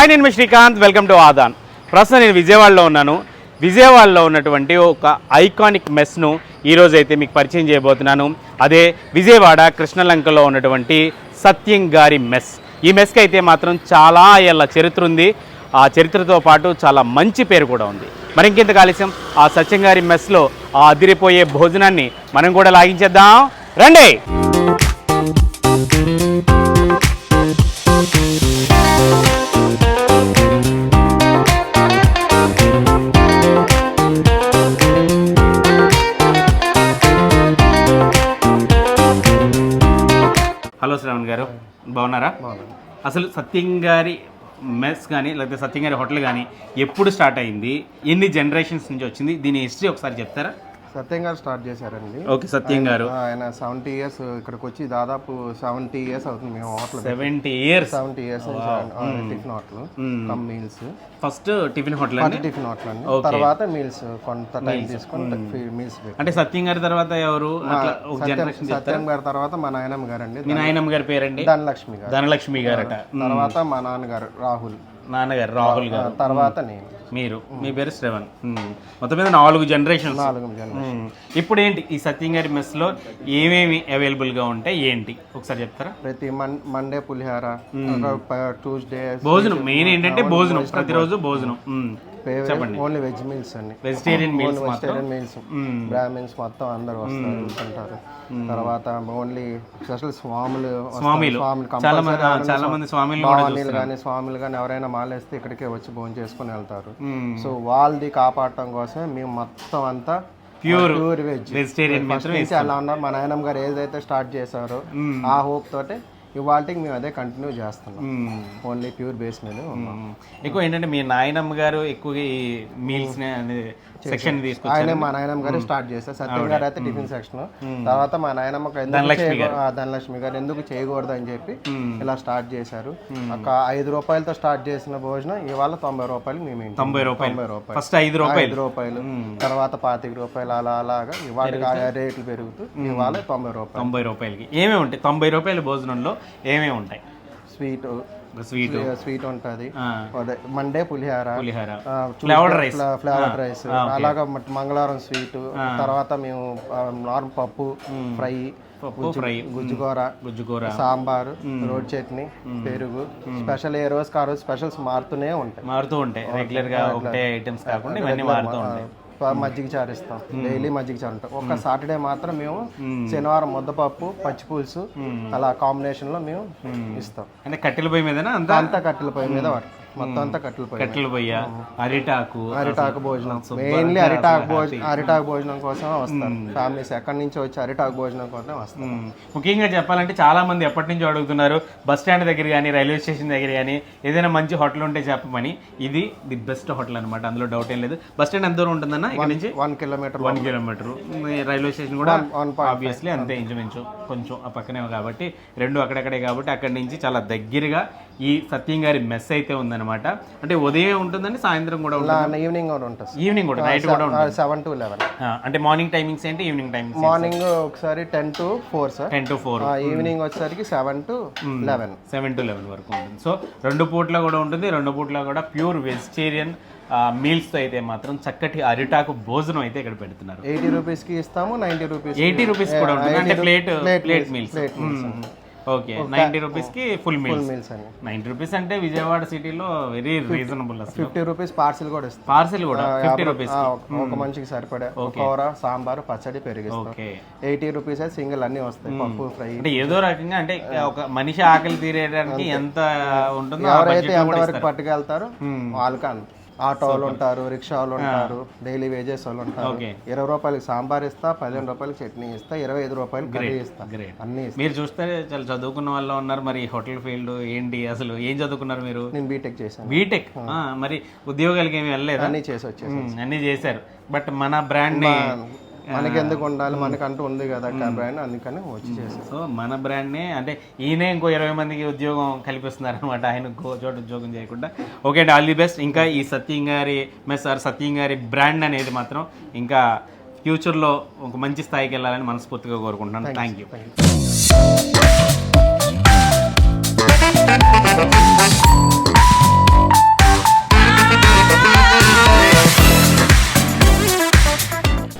Hi నేను మీ Srikanth. Welcome to Aadhan. ప్రస్తుతం నేను విజయవాడలో ఉన్నాను. విజయవాడలో ఉన్నటువంటి ఒక ఐకానిక్ మెస్ను ఈరోజు అయితే మీకు పరిచయం చేయబోతున్నాను. అదే విజయవాడ కృష్ణలంకలో ఉన్నటువంటి సత్యం గారి మెస్. ఈ మెస్కి అయితే మాత్రం చాలా ఏళ్ళ చరిత్ర ఉంది. ఆ చరిత్రతో పాటు చాలా మంచి పేరు కూడా ఉంది. మరి ఇంకెంత కాలుష్యం ఆ సత్యం గారి మెస్లో ఆ అదిరిపోయే భోజనాన్ని మనం కూడా లాగించేద్దాం. రండి! అసలు సత్యం గారి మెస్ కానీ లేకపోతే సత్యం గారి హోటల్ కానీ ఎప్పుడు స్టార్ట్ అయింది? ఎన్ని జనరేషన్స్ నుంచి వచ్చింది? దీని హిస్టరీ ఒకసారి చెప్తారా? సత్యం గారు స్టార్ట్ చేశారండి. ఓకే సత్యం గారు. ఆయన సెవెంటీ ఇయర్స్ ఇక్కడికి వచ్చి దాదాపు సెవెంటీ ఇయర్స్ అవుతుంది మేము hotel seventy years seventy years tiffin hotel cum meals first tiffin hotel tiffin hotel అండి? తర్వాత మీల్స్ కొంత టైం తీసుకొని మీల్స్ అంటే సత్యం గారి తర్వాత ఎవరు? సత్యం గారి తర్వాత మా నాయనమ్మ గారు అండి మీ నాయనమ్మ గారి పేరండి? ధనలక్ష్మి గారు. ధనలక్ష్మి గారట. తర్వాత మా నాన్నగారు రాహుల్. నాన్నగారు రాహుల్ గారు. తర్వాత నేను. మీరు మీ పేరు శ్రవణ్. మొత్తం మీద నాలుగు జనరేషన్స్ నాలుగు జనం ఇప్పుడు ఏంటి ఈ సత్యం గారి మెస్లో ఏమేమి అవైలబుల్గా ఉంటాయి? ఏంటి? ఒకసారి చెప్తారా? ప్రతి మండే పులిహార ట్యూస్డే భోజనం. మెయిన్ ఏంటంటే భోజనం. ప్రతిరోజు భోజనం. చెప్పండి. ఓన్లీ వెజ్ మీల్స్ అండి vegetarian meals vegetarian meals. Brahmins మొత్తం అందరు వస్తారు తింటారు. తర్వాత ఓన్లీ స్పెషల్ స్వాములు. స్వామిలు. స్వాములు చాలా మంది చాలా మంది స్వామిలు భవానీలు కానీ స్వాములు కానీ ఎవరైనా మాలేస్తే ఇక్కడికే వచ్చి భోజనం చేసుకుని వెళ్తారు. సో వాళ్ళది కాపాడటం కోసం మేము మొత్తం అంతా ప్యూర్ ప్యూర్ వెజ్ వెజిటేరియన్ అలా ఉన్నారు మా నాయనమ్మ గారు ఏదైతే స్టార్ట్ చేశారో ఆ హోప్ తోటే ఇవాళకి మేము అదే కంటిన్యూ చేస్తున్నాం. ఓన్లీ ప్యూర్ బేస్ మీద. ఎక్కువ ఏంటంటే మీ నాయనమ్మ గారు ఎక్కువగా ఈ మీల్స్ సెక్షన్ ఆయనే మా నాయనమ్మ గారు స్టార్ట్ చేశారు. సత్యం గారు అయితే టిఫిన్ సెక్షన్ తర్వాత మా ఆ, ధనలక్ష్మి గారు ఎందుకు చేయకూడదు అని చెప్పి ఇలా స్టార్ట్ చేశారు. ఒక ఐదు రూపాయలతో స్టార్ట్ చేసిన భోజనం ఇవాళ తొంభై రూపాయలు మేము తొంభై రూపాయలు. తొంభై రూపాయలు. ఫస్ట్ ఐదు రూపాయలు. ఐదు రూపాయలు. తర్వాత పాతిక రూపాయలు అలా అలాగా. ఇవాళ రేట్లు పెరుగుతూ ఇవాళ తొంభై రూపాయలు. తొంభై రూపాయలకి. ఏమేమి ఉంటాయి? తొంభై రూపాయల భోజనంలో ఏమేమి ఉంటాయి? స్వీట్. స్వీట్. స్వీట్ ఉంటది. మండే పులిహార. పులిహార. Flavoured rice. Flavoured rice. అలాగా మంగళవారం స్వీట్. తర్వాత మేము నార్మల్ పప్పు ఫ్రై ఫ్రై. గుజ్జుకూర గుజ్జుకూర. సాంబారు రోడ్ చట్నీ పెరుగు. స్పెషల్ ఏ రోజుకి ఆ రోజు స్పెషల్స్ మారుతూనే ఉంటాయి. మారుతూ ఉంటాయి. రెగ్యులర్గా ఒకటే ఐటమ్స్ కాకుండా ఇవన్నీ మారుతూ ఉంటాయి. మజ్జిగ చారు ఇస్తాం. డైలీ మజ్జిగ చారు ఉంటాం. ఒక సాటర్డే మాత్రం మేము శనివారం ముద్దపప్పు పచ్చి పులుసు అలా కాంబినేషన్లో మేము ఇస్తాం. అంటే కట్టెల పొయ్యి మీదనా అంతా? కట్టెల పొయ్యి మీద వర్క్. మొత్తం అంతా కట్టెల పొయ్యి. కట్టెల పొయ్య అరిటాకు అరిటాకు భోజనం. మెయిన్లీ అరిటాకు భోజనం అరిటాకు భోజనం కోసం వస్తారు. ఫ్యామిలీస్ ఎక్కడి నుంచి వచ్చి అరిటాకు భోజనం కోసం వస్తారు. ముఖ్యంగా చెప్పాలంటే చాలా మంది ఎప్పటి నుంచో అడుగుతున్నారు బస్ స్టాండ్ దగ్గర కానీ రైల్వే స్టేషన్ దగ్గర కానీ ఏదైనా మంచి హోటల్ ఉంటే చెప్పమని. ఇది ది బెస్ట్ హోటల్ అనమాట అందులో డౌట్ ఏం లేదు. బస్ స్టాండ్ ఎంత దూరం ఉంటుందన్న ఇక్కడ నుంచి? One kilometre one kilometre. Railway station కూడా ఆబ్వియస్లీ అంతే. ఇంచుమించు కొంచెం ఆ పక్కనే కాబట్టి. రెండు అక్కడక్కడే కాబట్టి అక్కడి నుంచి చాలా దగ్గరగా ఈ సత్యం గారి మెస్ అయితే ఉందన్నమాట. అంటే ఉదయం ఉంటుందండి సాయంత్రం కూడా ఉంటుంది? ఈవినింగ్ కూడా ఉంటుంది. ఈవినింగ్ కూడా నైట్ కూడా ఉంటుంది. సెవెన్ టు లెవెన్ అంటే మార్నింగ్ టైమింగ్స్ ఏంటి ఈవినింగ్ టైమింగ్స్ మార్నింగ్ ఒకసారి ten to four sir ten to four evening వచ్చేసరికి seven to eleven seven to eleven వరకు ఉంటుంది. సో రెండు పూట్ల కూడా ఉంటుంది రెండు పూట్ల కూడా ప్యూర్ వెజిటేరియన్ మీల్స్తో అయితే మాత్రం చక్కటి అరిటాకు భోజనం అయితే ఇక్కడ పెడుతున్నారు. ఎయిటీ రూపీస్కి ఇస్తాము నైంటీ రూపీస్ ఎయిటీ రూపీస్ కూడా ఉంటుంది. అంటే plate plate meals okay ninety రూపీస్కి ఫుల్ మీల్స్ మీల్స్ అని నైంటీ రూపీస్ అంటే విజయవాడ సిటీలో వెరీ రీజనబుల్ అసలు. ఫిఫ్టీ రూపీస్ పార్సిల్ కూడా ఇస్తాం. పార్సిల్ కూడా ఫిఫ్టీ రూపీస్ ఆ, ఒక- మనిషికి సరిపడే కూర సాంబార్ పచ్చడి పెరిగిస్తాం. ఎయిటీ రూపీస్ సింగిల్ అన్ని వస్తాయి పప్పు ఫ్రై. అంటే ఏదో రకంగా అంటే ఒక మనిషి ఆకలి తీరేయడానికి ఎంత ఉంటుందో ఎవరైతే ఎంతవరకు పట్టుకెళ్తారో వాళ్ళకి అంత. ఆటో వాళ్ళు ఉంటారు రిక్షా వాళ్ళు ఉంటారు డైలీ వేజెస్ వాళ్ళు ఉంటారు. ఇరవై రూపాయలకి సాంబార్ ఇస్తా పదిహేను రూపాయలకి చట్నీ ఇస్తా ఇరవై ఐదు రూపాయలకి కర్రీ ఇస్తా. అన్ని మీరు చూస్తే చాలా చదువుకున్న వాళ్ళు ఉన్నారు మరి హోటల్ ఫీల్డ్ ఏంటి అసలు ఏం చదువుకున్నారు మీరు? నేను బీటెక్ చేశాను. బీటెక్ మరి ఉద్యోగాలకి ఏమి వెళ్ళలేదా? అన్ని చేసి వచ్చేసి అన్నీ చేశారు. బట్ మన బ్రాండ్ మనకి ఎందుకు ఉండాలి? మనకంటూ ఉంది కదా బ్రాండ్ అందుకని వచ్చి చేసాను సో మన బ్రాండ్ నే అంటే ఈయనే ఇంకో ఇరవై మందికి ఉద్యోగం కల్పిస్తున్నారు అనమాట ఆయన ఇంకో చోట ఉద్యోగం చేయకుండా. ఓకే అండి ఆల్ ది బెస్ట్ ఇంకా ఈ సత్యం గారి మెస్ ఆర్ సత్యం గారి బ్రాండ్ అనేది మాత్రం ఇంకా ఫ్యూచర్లో ఒక మంచి స్థాయికి వెళ్ళాలని మనస్ఫూర్తిగా కోరుకుంటున్నాను. థ్యాంక్ యూ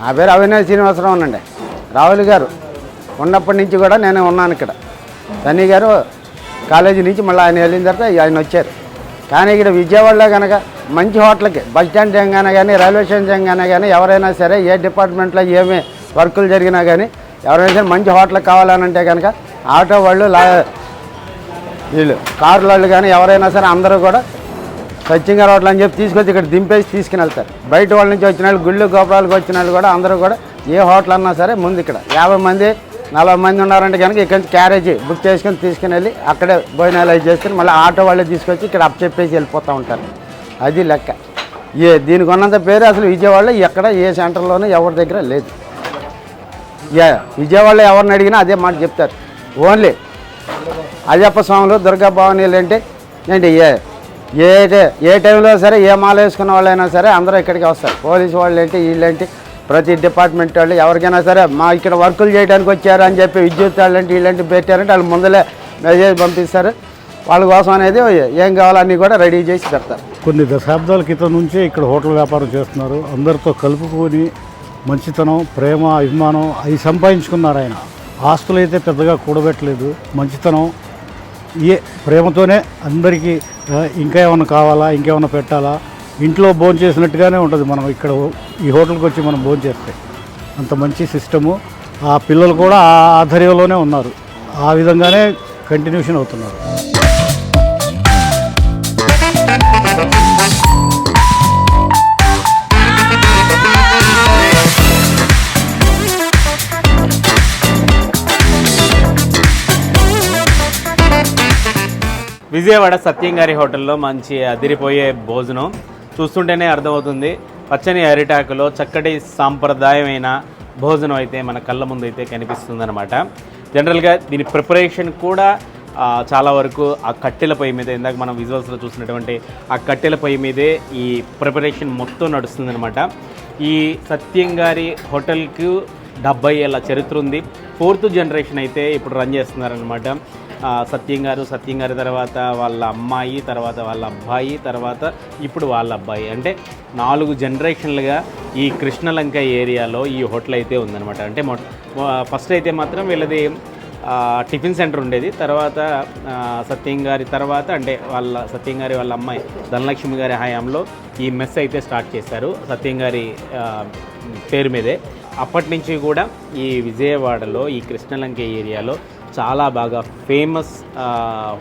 నా పేరు అవినాష్ శ్రీనివాసరావు అండి రాహుల్ గారు. ఉన్నప్పటి నుంచి కూడా నేను ఉన్నాను ఇక్కడ. సన్నీ గారు కాలేజీ నుంచి మళ్ళీ ఆయన వెళ్ళిన తర్వాత ఆయన వచ్చారు. కానీ ఇక్కడ విజయవాడలో కనుక మంచి హోటల్కి బస్ స్టాండ్ చేయగానే కానీ రైల్వే స్టేషన్ చేయగానే కానీ ఎవరైనా సరే ఏ డిపార్ట్మెంట్లో ఏమి వర్కులు జరిగినా కానీ ఎవరైనా సరే మంచి హోటల్ కావాలనంటే కనుక ఆటో వాళ్ళు లా వీళ్ళు కార్ల వాళ్ళు కానీ ఎవరైనా సరే అందరూ కూడా స్వచ్ఛంగా రోడ్లు అని చెప్పి తీసుకొచ్చి ఇక్కడ దింపేసి తీసుకుని వెళ్తారు బయట వాళ్ళ నుంచి వచ్చిన వాళ్ళు గుళ్ళు గోపురాలకు వచ్చిన వాళ్ళు కూడా అందరూ కూడా ఏ హోటల్ అన్నా సరే ముందు ఇక్కడ. యాభై మంది నలభై మంది ఉన్నారంటే కనుక ఇక్కడ నుంచి క్యారేజీ బుక్ చేసుకొని తీసుకుని వెళ్ళి అక్కడే భోజనాలు అవి చేసుకుని మళ్ళీ ఆటో వాళ్ళే తీసుకొచ్చి ఇక్కడ అప్ చెప్పేసి వెళ్ళిపోతూ ఉంటారు. అది లెక్క. ఏ దీనికి ఉన్నంత పేరు అసలు విజయవాడలో ఎక్కడ ఏ సెంటర్లోనూ ఎవరి దగ్గర లేదు. ఏ విజయవాడలో ఎవరిని అడిగినా అదే మాట చెప్తారు. ఓన్లీ అయ్యప్ప స్వాములు దుర్గా భవానీలు అంటే ఏంటి? ఏ ఏ ఏ టైంలో సరే ఏ మాల వేసుకున్న వాళ్ళైనా సరే అందరూ ఇక్కడికి వస్తారు. పోలీసు వాళ్ళు ఏంటి వీళ్ళేంటి ప్రతి డిపార్ట్మెంట్ వాళ్ళు ఎవరికైనా సరే మా ఇక్కడ వర్కులు చేయడానికి వచ్చారు అని చెప్పి విద్యుత్ వాళ్ళంటి వీళ్ళంటి పెట్టారంటే వాళ్ళు ముందలే మెసేజ్ పంపిస్తారు. వాళ్ళ కోసం అనేది ఏం కావాలన్నీ కూడా రెడీ చేసి పెడతారు. కొన్ని దశాబ్దాల క్రితం నుంచే ఇక్కడ హోటల్ వ్యాపారం చేస్తున్నారు. అందరితో కలుపుకొని మంచితనం ప్రేమ అభిమానం అవి సంపాదించుకున్నారు ఆయన. ఆస్తులు అయితే పెద్దగా కూడబెట్టలేదు. మంచితనం ఏ ప్రేమతోనే అందరికీ ఇంకా ఏమైనా కావాలా ఇంకేమైనా పెట్టాలా? ఇంట్లో భోజనం చేసినట్టుగానే ఉంటుంది మనం ఇక్కడ ఈ హోటల్కి వచ్చి మనం భోజనం చేస్తే. అంత మంచి సిస్టము. ఆ పిల్లలు కూడా ఆ ఆధ్వర్యంలోనే ఉన్నారు. ఆ విధంగానే కంటిన్యూషన్ అవుతున్నారు. విజయవాడ సత్యంగారి హోటల్లో మంచి అదిరిపోయే భోజనం. చూస్తుంటేనే అర్థమవుతుంది. పచ్చని అరిటాకులో చక్కటి సాంప్రదాయమైన భోజనం అయితే మన కళ్ళ ముందు అయితే కనిపిస్తుంది అనమాట జనరల్గా దీని ప్రిపరేషన్ కూడా చాలా వరకు ఆ కట్టెల పొయ్యి మీద ఇందాక మనం విజువల్స్లో చూసినటువంటి ఆ కట్టెల పొయ్యి మీదే ఈ ప్రిపరేషన్ మొత్తం నడుస్తుందన్నమాట. ఈ సత్యం గారి హోటల్కు డెబ్బై ఏళ్ళ చరిత్ర ఉంది. ఫోర్త్ జనరేషన్ అయితే ఇప్పుడు రన్ చేస్తున్నారనమాట సత్యం గారు సత్యం గారి తర్వాత వాళ్ళ అమ్మాయి తర్వాత వాళ్ళ అబ్బాయి తర్వాత ఇప్పుడు వాళ్ళ అబ్బాయి. అంటే నాలుగు జనరేషన్లుగా ఈ కృష్ణలంక ఏరియాలో ఈ హోటల్ అయితే ఉందన్నమాట. అంటే మొ ఫస్ట్ అయితే మాత్రం వీళ్ళది టిఫిన్ సెంటర్ ఉండేది. తర్వాత సత్యం గారి తర్వాత అంటే వాళ్ళ సత్యం గారి వాళ్ళ అమ్మాయి ధనలక్ష్మి గారి హయాంలో ఈ మెస్ అయితే స్టార్ట్ చేశారు. సత్యం గారి పేరు మీదే. అప్పటి నుంచి కూడా ఈ విజయవాడలో ఈ కృష్ణలంక ఏరియాలో చాలా బాగా ఫేమస్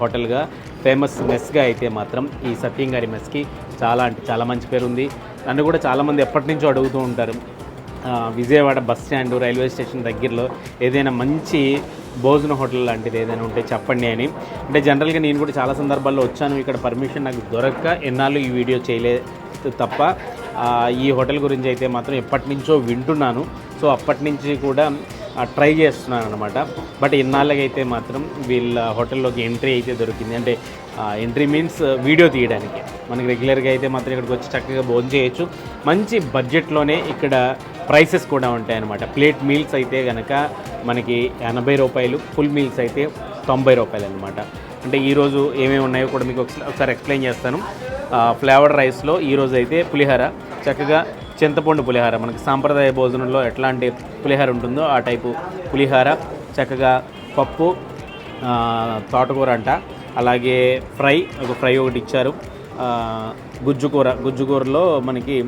హోటల్గా ఫేమస్ మెస్గా అయితే మాత్రం ఈ సత్యం గారి మెస్కి చాలా అంటే చాలా మంచి పేరు ఉంది. నన్ను కూడా చాలామంది ఎప్పటి నుంచో అడుగుతూ ఉంటారు. Vijayawada bus stand railway station దగ్గరలో ఏదైనా మంచి భోజన హోటల్ లాంటిది ఏదైనా ఉంటే చెప్పండి అని. అంటే జనరల్గా నేను కూడా చాలా సందర్భాల్లో వచ్చాను. ఇక్కడ పర్మిషన్ నాకు దొరక్క ఎన్నాళ్ళు ఈ వీడియో చేయలేదు తప్ప ఈ హోటల్ గురించి అయితే మాత్రం ఎప్పటి నుంచో వింటున్నాను. సో అప్పటి నుంచి కూడా ట్రై చేస్తున్నాను అనమాట బట్ ఇన్నాళ్ళకైతే మాత్రం వీళ్ళ హోటల్లోకి ఎంట్రీ అయితే దొరికింది. అంటే ఎంట్రీ మీన్స్ వీడియో తీయడానికి. మనకి రెగ్యులర్గా అయితే మాత్రం ఇక్కడికి వచ్చి చక్కగా భోజనం చేయొచ్చు. మంచి బడ్జెట్లోనే ఇక్కడ ప్రైసెస్ కూడా ఉంటాయన్నమాట. ప్లేట్ మీల్స్ అయితే కనుక మనకి ఎనభై రూపాయలు ఫుల్ మీల్స్ అయితే తొంభై రూపాయలు అనమాట అంటే ఈరోజు ఏమేమి ఉన్నాయో కూడా మీకు ఒకసారి ఒకసారి ఎక్స్ప్లెయిన్ చేస్తాను. ఫ్లేవర్డ్ రైస్లో ఈరోజు అయితే పులిహోర. చక్కగా చింతపండు పులిహోర. మనకి సాంప్రదాయ భోజనంలో ఎట్లాంటి పులిహోర ఉంటుందో ఆ టైపు పులిహోర చక్కగా పప్పు తోటకూర అంట. అలాగే ఫ్రై ఒక ఫ్రై ఒకటి ఇచ్చారు. ఆ, గుజ్జుకూర. గుజ్జుకూరలో మనకి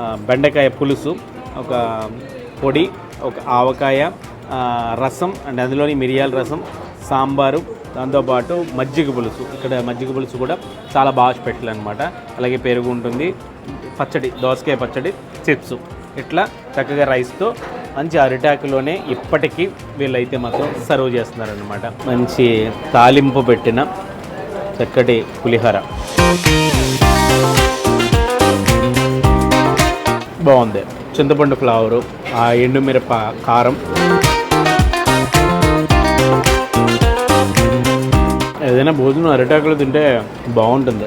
బెండకాయ పులుసు ఒక పొడి ఒక ఆవకాయ రసం అండ్ అందులోని మిరియాల రసం సాంబారు దాంతోపాటు మజ్జిగ పులుసు. ఇక్కడ మజ్జిగ పులుసు కూడా చాలా బాగా స్పెషల్ అనమాట అలాగే పెరుగు ఉంటుంది పచ్చడి దోసకాయ పచ్చడి చిప్స్. ఇట్లా చక్కగా రైస్తో మంచి అరిటాకులోనే ఇప్పటికీ వీళ్ళైతే మాత్రం సర్వ్ చేస్తున్నారనమాట మంచి తాలింపు పెట్టిన చక్కటి పులిహోర. బాగుంది. చింతపండు ఫ్లవరు ఆ ఎండుమిరప కారం. ఏదైనా భోజనం అరిటాకులు తింటే బాగుంటుంది.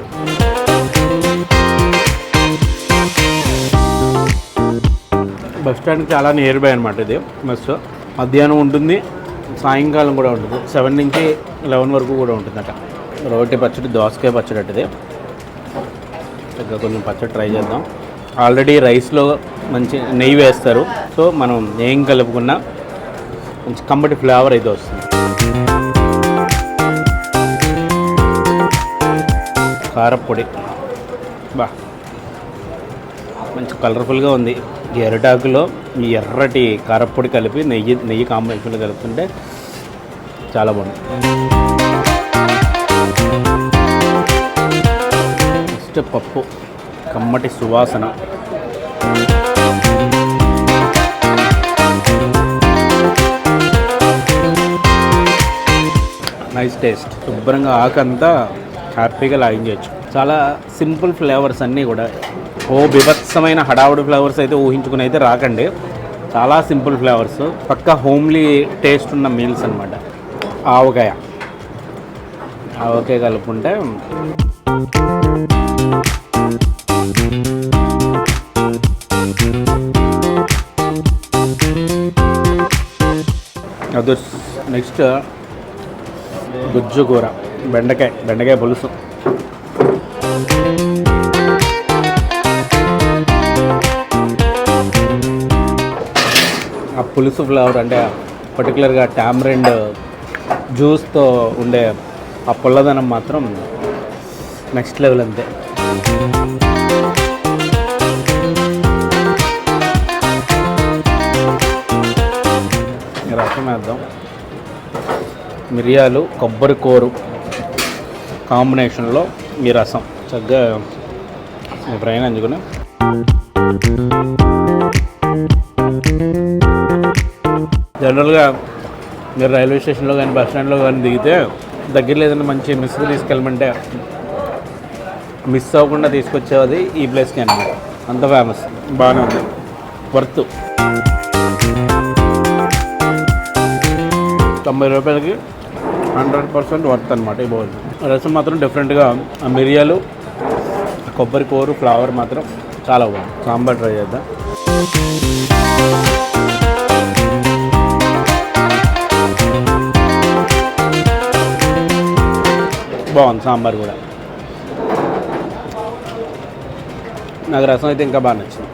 బస్ స్టాండ్ చాలా నియర్ బై అనమాట ఇది బస్సు మధ్యాహ్నం ఉంటుంది సాయంకాలం కూడా ఉంటుంది. సెవెన్ నుంచి లెవెన్ వరకు కూడా ఉంటుందట. రోటి పచ్చడి దోసకాయ పచ్చడి అట్టది ఇంకా కొంచెం పచ్చడి ట్రై చేద్దాం. ఆల్రెడీ రైస్లో మంచి నెయ్యి వేస్తారు. సో మనం ఏం కలుపుకున్నా మంచి కమ్మటి ఫ్లేవర్ అయితే వస్తుంది. కారపొడి. బా. మంచి కలర్ఫుల్గా ఉంది. ఎరటాకులో ఈ ఎర్రటి కారపొడి కలిపి నెయ్యి నెయ్యి కాంబినేషన్లో కలుపుతుంటే చాలా బాగుంది. నెక్స్ట్ పప్పు కమ్మటి సువాసన. Nice taste. శుభ్రంగా ఆకంతా హ్యాపీగా లాగించవచ్చు చాలా సింపుల్ ఫ్లేవర్స్ అన్నీ కూడా. ఓ బిభత్సమైన హడావుడి ఫ్లేవర్స్ అయితే ఊహించుకుని అయితే రాకండి. చాలా సింపుల్ ఫ్లేవర్స్. పక్క హోమ్లీ టేస్ట్ ఉన్న మీల్స్ అనమాట ఆవకాయ. ఆవకాయ కలుపుకుంటే అదొస్ నెక్స్ట్ గుజ్జు కూర బెండకాయ బెండకాయ పులుసు. ఆ పులుసు ఫ్లేవర్ అంటే పర్టికులర్గా టామరెండ్ జ్యూస్తో ఉండే ఆ పుల్లదనం మాత్రం నెక్స్ట్ లెవెల్ అంతే. మిరియాలు కొబ్బరి కూరు కాంబినేషన్లో ఈ రసం. చక్కగా మీ అందుకుని. జనరల్గా మీరు రైల్వే స్టేషన్లో కానీ బస్ స్టాండ్లో కానీ దిగితే దగ్గరలో ఏదైనా మంచి మిస్ తీసుకెళ్ళమంటే మిస్ అవ్వకుండా తీసుకొచ్చేది ఈ ప్లేస్కి అనమాట అంత ఫేమస్. బాగానే ఉంది. వర్త్. తొంభై రూపాయలకి హండ్రెడ్ పర్సెంట్ వర్త్ అనమాట ఈ భోజనం రసం మాత్రం డిఫరెంట్గా ఆ మిరియాలు ఆ కొబ్బరి కూర ఫ్లవర్ మాత్రం చాలా బాగుంది. సాంబార్ ట్రై చేద్దాం. బాగుంది సాంబార్ కూడా. నాకు రసం అయితే ఇంకా బాగా నచ్చింది.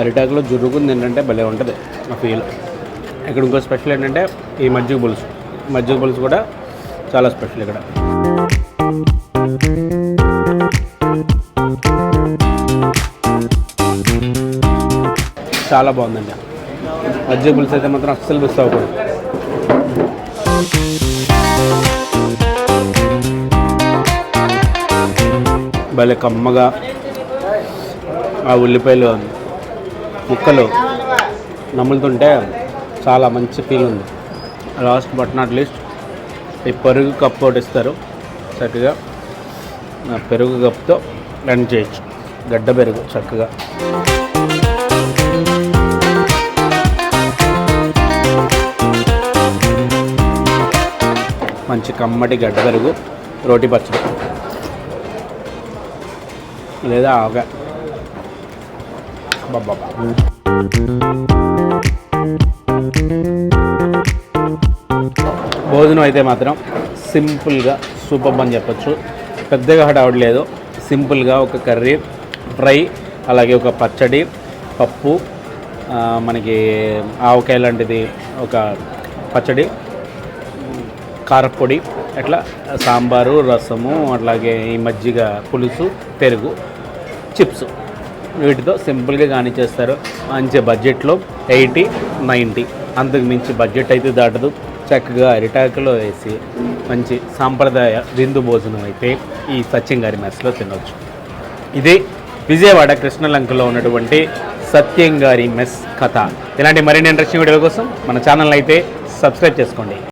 అరిటాకులో జుర్రుకుంది ఏంటంటే భలే ఉంటుంది ఆ ఫీల్ ఇక్కడ ఇంకో స్పెషల్ ఏంటంటే ఈ మజ్జిగ పులుసు. మజ్జిగ పులుసు కూడా చాలా స్పెషల్ ఇక్కడ. చాలా బాగుందండి. మజ్జిగ పులుసు అయితే మాత్రం అస్సలు మిస్ అవ్వకూడదు. భలే కమ్మగా ఆ ఉల్లిపాయలు ముక్కలు నములుతుంటే చాలా మంచి ఫీల్ ఉంది. లాస్ట్ బట్ నాట్ లీస్ట్ ఈ పెరుగు కప్ ఒకటి ఇస్తారు. చక్కగా పెరుగు కప్తో రన్ చేయొచ్చు. గడ్డ పెరుగు చక్కగా. మంచి కమ్మటి గడ్డ పెరుగు రోటి పచ్చడి. లేదా ఆవగా బాబా భోజనం అయితే మాత్రం సింపుల్గా సూపర్ అని చెప్పొచ్చు. పెద్దగా హడావుడు లేదు సింపుల్గా ఒక కర్రీ ఫ్రై అలాగే ఒక పచ్చడి పప్పు మనకి ఆవకాయ లాంటిది ఒక పచ్చడి కారపొడి అట్లా సాంబారు రసము అట్లాగే ఈ మజ్జిగ పులుసు పెరుగు చిప్స్. వీటితో సింపుల్గా కానిచ్చేస్తారు మంచి బడ్జెట్లో ఎయిటీ నైంటీ. అంతకు మించి బడ్జెట్ అయితే దాటదు. చక్కగా అరిటాకులో వేసి మంచి సాంప్రదాయ విందు భోజనం అయితే ఈ సత్యం గారి మెస్లో తినవచ్చు ఇది విజయవాడ కృష్ణలంకలో ఉన్నటువంటి సత్యం గారి మెస్ కథ. ఇలాంటి మరిన్ని ఇంట్రెస్టింగ్ వీడియోల కోసం మన ఛానల్ అయితే సబ్స్క్రైబ్ చేసుకోండి.